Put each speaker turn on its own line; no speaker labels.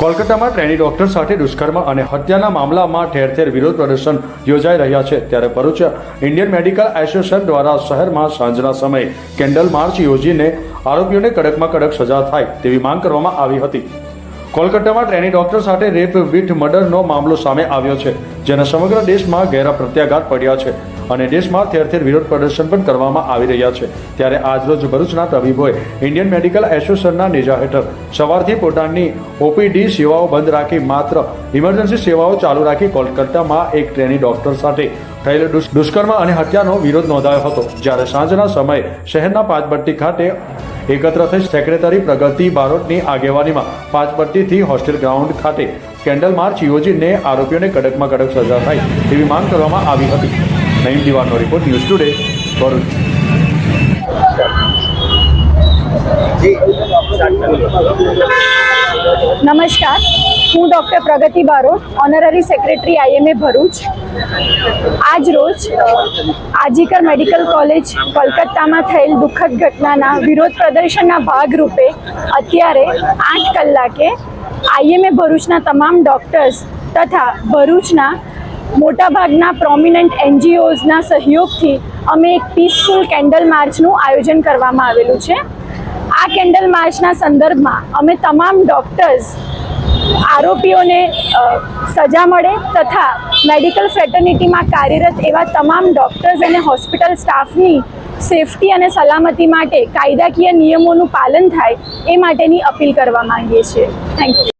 કોલકાતામાં trainee doctor સાથે દુષ્કર્મ અને હત્યાના મામલામાં ઠેર ઠેર વિરોધ પ્રદર્શન યોજાઈ રહ્યા છે, ત્યારે ભરૂચ ઇન્ડિયન મેડિકલ એસોસિએશન દ્વારા શહેરમાં સાંજના સમયે કેન્ડલ માર્ચ યોજીને આરોપીઓને કડકમાં કડક સજા થાય તેવી માંગ કરવામાં આવી હતી. કોલકાતામાં ટ્રેની ડોક્ટર સાથે રેપ વિથ મર્ડરનો મામલો સામે આવ્યો છે, જેના સમગ્ર દેશમાં ઘેરા પ્રત્યાઘાત પડ્યા છે. અને દેશમાં ઠેર ઠેર વિરોધ પ્રદર્શન પણ કરવામાં આવી રહ્યા છે. ત્યારે આજરોજ ભરૂચના તબીબોએ ઇન્ડિયન મેડિકલ એસોસિએશનના નેજા હેઠળ સવારથી પોતાની ઓપીડી સેવાઓ બંધ રાખી માત્ર ઇમરજન્સી સેવાઓ ચાલુ રાખી કોલકાતામાં એક ટ્રેની ડોક્ટર સાથે થયેલ દુષ- દુષ્કર્મ અને હત્યાનો વિરોધ નોંધાયો હતો. જ્યારે સાંજના સમયે શહેરના પાંચબટ્ટી ખાતે એકત્ર થઈ સેક્રેટરી પ્રગતિ બારોટની આગેવાનીમાં પાંચપટ્ટીથી હોસ્ટેલ ગ્રાઉન્ડ ખાતે કેન્ડલ માર્ચ યોજીને આરોપીઓને કડકમાં કડક સજા થાય તેવી માંગ કરવામાં આવી હતી. નઈમ દિવાનો રિપોર્ટ ન્યૂઝ ટુડે ભરૂચ.
નમસ્કાર. હું doctor Pragati Barot honorary secretary IMA Bharuch. આજ રોજ આજીકર મેડિકલ કોલેજ કોલકાતામાં થયેલ દુઃખદ ઘટનાના વિરોધ પ્રદર્શનના ભાગરૂપે અત્યારે આઠ કલાકે આઈએમએ ભરૂચના તમામ ડૉક્ટર્સ તથા ભરૂચના મોટાભાગના પ્રોમિનન્ટ એનજીઓઝના સહયોગથી અમે એક પીસફુલ કેન્ડલ માર્ચનું આયોજન કરવામાં આવેલું છે. આ કેન્ડલ માર્ચના સંદર્ભમાં અમે તમામ ડૉક્ટર્સ આરોપીઓને સજા મળે તથા મેડિકલ ફેટર્નિટીમાં કાર્યરત એવા તમામ ડૉક્ટર્સ અને હોસ્પિટલ સ્ટાફની સેફટી અને સલામતી માટે કાયદાકીય નિયમોનું પાલન થાય એ માટેની અપીલ કરવા માંગીએ છીએ. Thank you